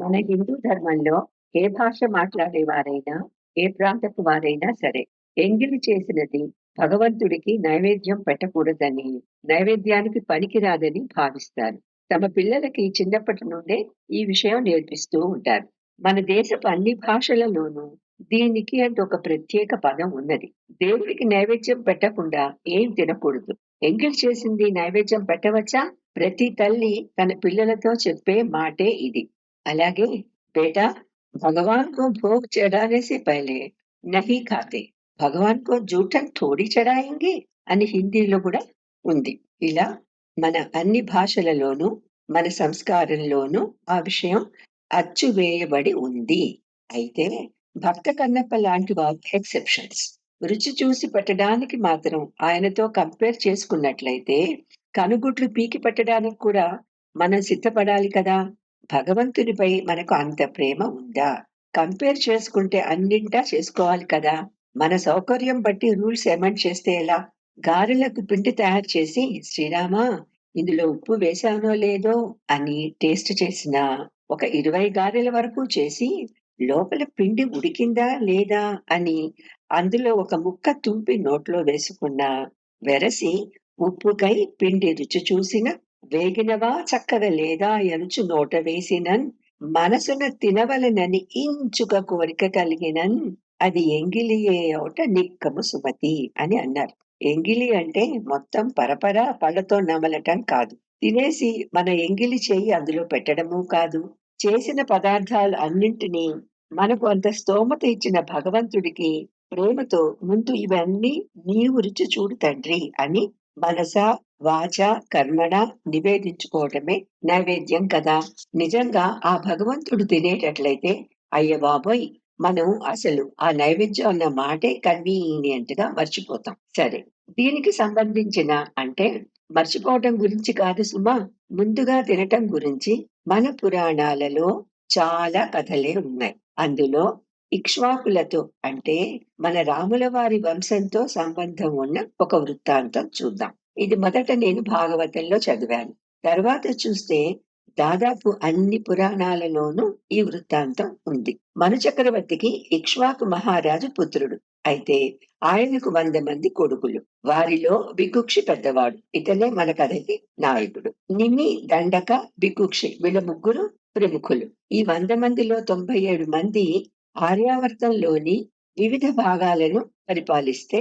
మన హిందూ ధర్మంలో ఏ భాష మాట్లాడేవారైనా, ఏ ప్రాంతపు వారైనా సరే, ఎంగిలి చేసినది భగవంతుడికి నైవేద్యం పెట్టకూడదని, నైవేద్యానికి పనికిరాదని భావిస్తారు. తమ పిల్లలకి చిన్నప్పటి నుండే ఈ విషయం నేర్పిస్తూ ఉంటారు. మన దేశపు అన్ని భాషలలోనూ దీనికి అంటూ ఒక ప్రత్యేక పదం ఉన్నది. దేవుడికి నైవేద్యం పెట్టకుండా ఏం తినకూడదు. ఎంగిలి చేసింది నైవేద్యం పెట్టవచ్చా? ప్రతి తల్లి తన పిల్లలతో చెప్పే మాటే ఇది. అలాగే బేటా भगवान को भोग चढ़ाने से पहले नहीं खाते భగవాన్ కో జూఠన్ థోడి చడాయింగి అని హిందీలో కూడా ఉంది ఇలా మన అన్ని భాషలలోనూ మన సంస్కారంలోనూ ఆ విషయం అచ్చు వేయబడి ఉంది అయితే భక్త కన్నప్ప లాంటి వారు ఎక్సెప్షన్స్ రుచి చూసి పెట్టడానికి మాత్రం ఆయనతో కంపేర్ చేసుకున్నట్లయితే కనుగుడ్లు పీకి పెట్టడానికి కూడా మనం సిద్ధపడాలి కదా భగవంతునిపై మనకు అంత ప్రేమ ఉందా? కంపేర్ చేసుకుంటే అన్నింటా చేసుకోవాలి కదా? మన సౌకర్యం బట్టి రూల్స్ ఎమెండ్ చేస్తే ఎలా? గారెలకు పిండి తయారు చేసి శ్రీరామా ఇందులో ఉప్పు వేశానో లేదో? అని టేస్ట్ చేసిన ఒక ఇరవై గారెల వరకు చేసి లోపల పిండి ఉడికిందా లేదా? అని అందులో ఒక ముక్క తుంపి నోట్లో వేసుకున్న వెరసి ఉప్పుకై పిండి రుచి చూసిన వేగినవా చక్కగా లేదా ఎనుచు నోట వేసినన్ మనసున తినవలనని ఇంచుక కోరిక కలిగినన్ అది ఎంగిలియే ఒకట నిక్కము సుమతి అని అన్నారు. ఎంగిలి అంటే మొత్తం పరపర పళ్ళతో నమలటం కాదు. తినేసి మన ఎంగిలి చేయి అందులో పెట్టడము కాదు. చేసిన పదార్థాలు అన్నింటినీ మనకు అంత స్తోమత ఇచ్చిన భగవంతుడికి ప్రేమతో ముందు ఇవన్నీ నీవు రుచి చూడు తండ్రి అని మనస వాచ కర్మణ నివేదించుకోవటమే నైవేద్యం కదా. నిజంగా ఆ భగవంతుడు తినేటట్లయితే అయ్య బాబోయ్! మనం అసలు ఆ నైవేద్యం అన్న మాటే కన్వీనియంట్గా మర్చిపోతాం. సరే దీనికి సంబంధించిన అంటే మర్చిపోవటం గురించి కాదు సుమా. ముందుగా తినటం గురించి మన పురాణాలలో చాలా కథలే ఉన్నాయి. అందులో ఇక్ష్వాకులతో అంటే మన రాముల వారి వంశంతో సంబంధం ఉన్న ఒక వృత్తాంతం చూద్దాం. ఇది మొదట నేను భాగవతంలో చదివాను. తర్వాత చూస్తే దాదాపు అన్ని పురాణాలలోనూ ఈ వృత్తాంతం ఉంది. మను చక్రవర్తికి ఇక్ష్వాకు మహారాజు పుత్రుడు. అయితే ఆయనకు వంద మంది కొడుకులు. వారిలో బికుక్షి పెద్దవాడు. ఇతనే మన కథకి నాయకుడు. నిమి దండక బికుక్షి వీళ్ళ ముగ్గురు ప్రముఖులు. ఈ వంద మందిలో తొంభై ఏడు మంది ఆర్యావర్తంలోని వివిధ భాగాలను పరిపాలిస్తే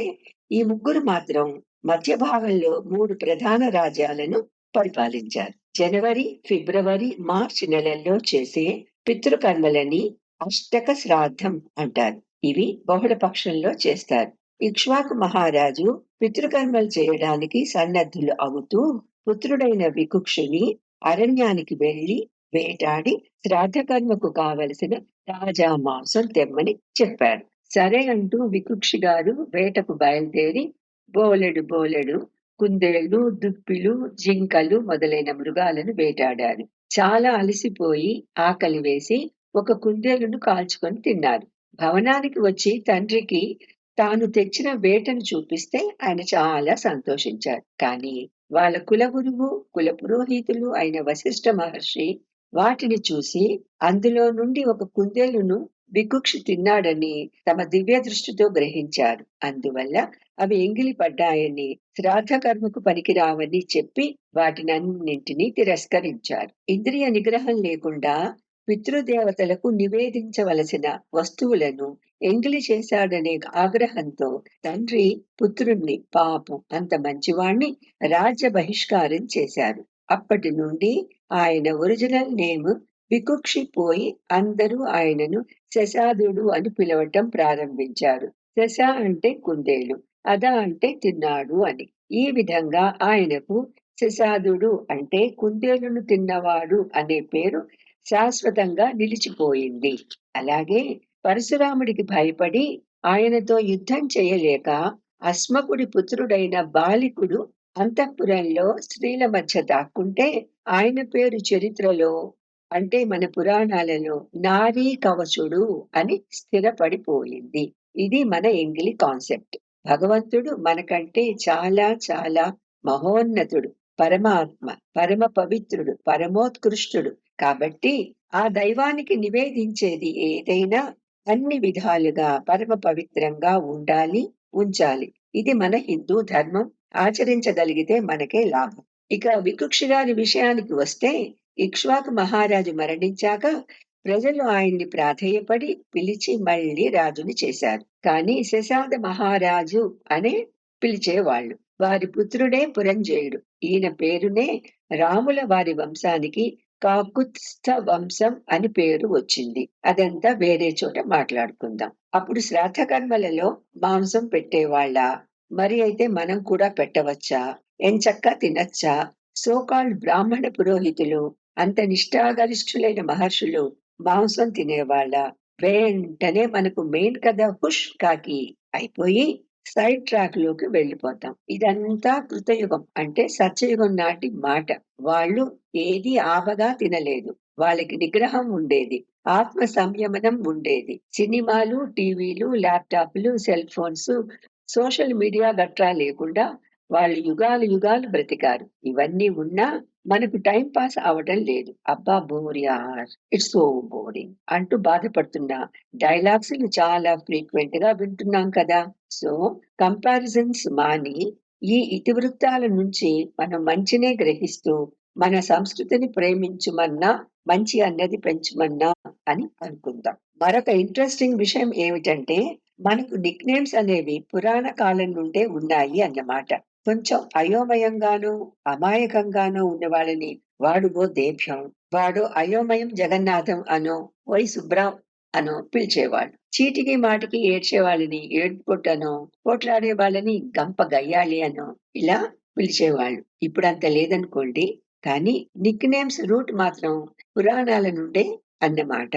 ఈ ముగ్గురు మాత్రం మధ్య భాగంలో మూడు ప్రధాన రాజ్యాలను పరిపాలించారు. జనవరి ఫిబ్రవరి మార్చి నెలల్లో చేసే పితృకర్మలని అష్టక శ్రాద్ధం అంటారు. ఇవి బహుళ పక్షంలో చేస్తారు. ఇక్ష్వాకు మహారాజు పితృకర్మలు చేయడానికి సన్నద్ధులు అవుతూ పుత్రుడైన వికుక్షుని అరణ్యానికి వెళ్ళి వేటాడి శ్రాద్ధకర్మకు కావలసిన తాజా మాంసం తెమ్మని చెప్పారు సరే అంటూ వికుక్షి గారు వేటకు బయలుదేరి బోలెడు బోలెడు కుందేళ్ళు దుప్పిలు జింకలు మొదలైన మృగాలను వేటాడారు. చాలా అలసిపోయి ఆకలి వేసి ఒక కుందేలును కాల్చుకొని తిన్నారు. భవనానికి వచ్చి తండ్రికి తాను తెచ్చిన వేటను చూపిస్తే ఆయన చాలా సంతోషించారు. కానీ వాళ్ళ కుల గురువు కుల పురోహితులు అయిన వశిష్ఠ మహర్షి వాటిని చూసి అందులో నుండి ఒక కుందేలును వికుక్షి తిన్నాడని తమ దివ్య దృష్టితో గ్రహించారు. అందువల్ల అవి ఎంగిలి పడ్డాయని శ్రాద్ధ కర్మకు పనికిరావని చెప్పి వాటినన్నింటినీ తిరస్కరించారు. ఇంద్రియ నిగ్రహం లేకుండా పితృదేవతలకు నివేదించవలసిన వస్తువులను ఎంగిలి చేశాడనే ఆగ్రహంతో తండ్రి పుత్రుణ్ణి పాపం అంత మంచివాణ్ణి రాజ్య బహిష్కారం చేశారు. అప్పటి నుండి ఆయన ఒరిజినల్ నేమ్ వికుక్షిపోయి అందరూ ఆయనను శశాదుడు అని పిలవటం ప్రారంభించారు. శశ అంటే కుందేలు అద అంటే తిన్నాడు అని. ఈ విధంగా ఆయనకు శశాదుడు అంటే కుందేలును తిన్నవాడు అనే పేరు శాశ్వతంగా నిలిచిపోయింది. అలాగే పరశురాముడికి భయపడి ఆయనతో యుద్ధం చేయలేక అస్మకుడి పుత్రుడైన బాలికుడు అంతఃపురంలో స్త్రీల మధ్య దాక్కుంటే ఆయన పేరు చరిత్రలో అంటే మన పురాణాలలో నారీ కవచుడు అని స్థిరపడిపోయింది. ఇది మన ఎంగిలి కాన్సెప్ట్. భగవంతుడు మనకంటే చాలా చాలా మహోన్నతుడు పరమాత్మ పరమ పవిత్రుడు పరమోత్కృష్టుడు. కాబట్టి ఆ దైవానికి నివేదించేది ఏదైనా అన్ని విధాలుగా పరమ పవిత్రంగా ఉండాలి ఉంచాలి. ఇది మన హిందూ ధర్మం. ఆచరించగలిగితే మనకే లాభం. ఇక వికుక్షి గారి విషయానికి వస్తే ఇక్ష్వాకు మహారాజు మరణించాక ప్రజలు ఆయన్ని ప్రాధేయపడి పిలిచి మళ్ళీ రాజుని చేశారు. కానీ శశాంత మహారాజు అనే పిలిచేవాళ్ళు. వారి పుత్రుడే పురంజయుడు. ఈయన పేరునే రాముల వారి వంశానికి కాకుత్స్థ వంశం అని పేరు వచ్చింది. అదంతా వేరే చోట మాట్లాడుకుందాం. అప్పుడు శ్రాద్ధ కర్మలలో మాంసం పెట్టేవాళ్ళ? మరి అయితే మనం కూడా పెట్టవచ్చా? ఎంచక్క తినచ్చా? సోకాల్డ్ బ్రాహ్మణ పురోహితులు అంత నిష్ఠాగరిష్ఠులైన మహర్షులు మాంసం తినేవాళ్ళ. వెంటనే మనకు మెయిన్ కథ హుష్ కాకి అయిపోయి సైడ్ ట్రాక్లోకి వెళ్ళిపోతాం. ఇదంతా కృతయుగం అంటే సత్యయుగం నాటి మాట. వాళ్ళు ఏది ఆవగా తినలేదు. వాళ్ళకి నిగ్రహం ఉండేది. ఆత్మ సంయమనం ఉండేది. సినిమాలు టీవీలు ల్యాప్టాప్లు సెల్ ఫోన్స్ సోషల్ మీడియా గట్రా లేకుండా వాళ్ళు యుగాలు యుగాలు బ్రతికారు. ఇవన్నీ ఉన్నా మనకు టైం పాస్ అవడం లేదు. అబ్బా బోరియార్ ఇట్స్ సో బోరింగ్ అంటూ బాధపడుతున్న డైలాగ్స్ చాలా ఫ్రీక్వెంట్గా వింటున్నాం కదా. సో కంపారిజన్స్ మాని ఈ ఇతివృత్తాల నుంచి మనం మంచినే గ్రహిస్తూ మన సంస్కృతిని ప్రేమించుమన్నా మంచి అన్నది పెంచుమన్నా అని అనుకుందాం. మరొక ఇంట్రెస్టింగ్ విషయం ఏమిటంటే మనకు నిక్ నేమ్స్ అనేవి పురాణ కాలం నుండే ఉన్నాయి అన్నమాట. కొంచెం అయోమయంగానూ అమాయకంగానూ ఉన్నవాళ్ళని వాడుగో దేభ్యం. వాడు అయోమయం జగన్నాథం అనో వై సుబ్రాం అనో పిలిచేవాడు. చీటికి మాటికి ఏడ్చేవాళ్ళని ఏడ్పుట్టను పోట్లాడే వాళ్ళని గంప గయ్యాలి అనో ఇలా పిలిచేవాళ్ళు. ఇప్పుడు అంత లేదనుకోండి కానీ నిక్ నేమ్స్ రూట్ మాత్రం పురాణాల నుండే అన్నమాట.